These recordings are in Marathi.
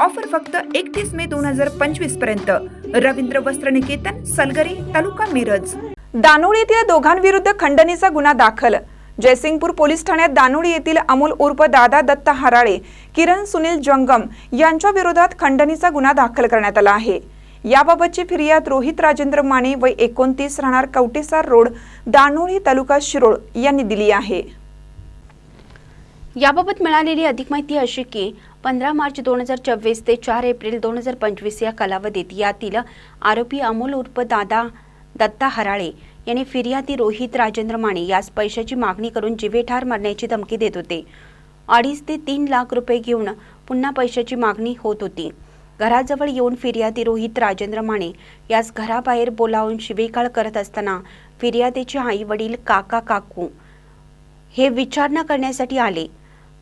ऑफर फक्त एकतीस मे दोन हजार पंचवीसपर्यंत. रवींद्र वस्त्र निकेतन सलगरी तालुका मिरज. दानोळी येथील दोघांविरुद्ध खंडणीचा गुन्हा दाखल. जयसिंगपूर पोलीस ठाण्यात दानोळी येथील अमोल उर्फ दादा दत्त हराळे किरण सुनील जंगम यांच्या विरोधात खंडणीचा गुन्हा दाखल करण्यात आला आहे. याबाबतची फिर्याद रोहित राजेंद्र माने व एकोणतीस राहणार कवटेसार रोड दानोळी तालुका शिरोळ यांनी दिली आहे. याबाबत मिळालेली अधिक माहिती अशी की पंधरा मार्च दोन हजार चोवीस ते चार एप्रिल दोन हजार पंचवीस या कालावधीत यातील आरोपी अमोल उर्फ दादा दत्ता हराळे यांनी फिर्यादी रोहित राजेंद्र माने यास पैशाची मागणी करून जिवे ठार मारण्याची धमकी देत होते. अडीच ते तीन लाख रुपये घेऊन पुन्हा पैशाची मागणी होत होती. घराजवळ येऊन फिर्यादी रोहित राजेंद्र माने यास घराबाहेर बोलावून शिवेकाळ करत असताना फिर्यादीचे आई वडील काका काकू हे विचारणा करण्यासाठी आले.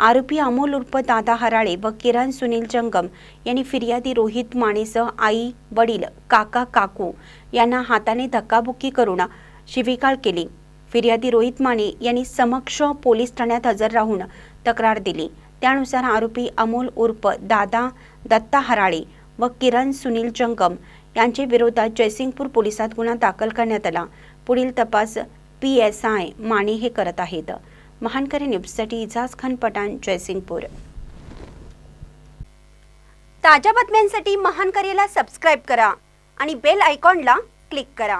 आरोपी अमोल उर्फ दादा हराळे व किरण सुनील जंगम यांनी फिर्यादी रोहित मानेसह आई वडील काका काकू यांना हाताने धक्काबुक्की करून शिविकाळ केली. फिर्यादी रोहित माने यांनी समक्ष पोलीस ठाण्यात हजर राहून तक्रार दिली. त्यानुसार आरोपी अमोल उर्फ दादा दत्ता हराळे व किरण सुनील जंगम यांच्या विरोधात जयसिंगपूर पोलिसात गुन्हा दाखल करण्यात आला. पुढील तपास पी एस आय माने हे करत आहेत. महानकरी न्यूजसाठी इजाज खान पठाण जयसिंगपूर. ताज्या बातम्यांसाठी महानकरीला सबस्क्राईब करा आणि बेल आयकॉनला क्लिक करा.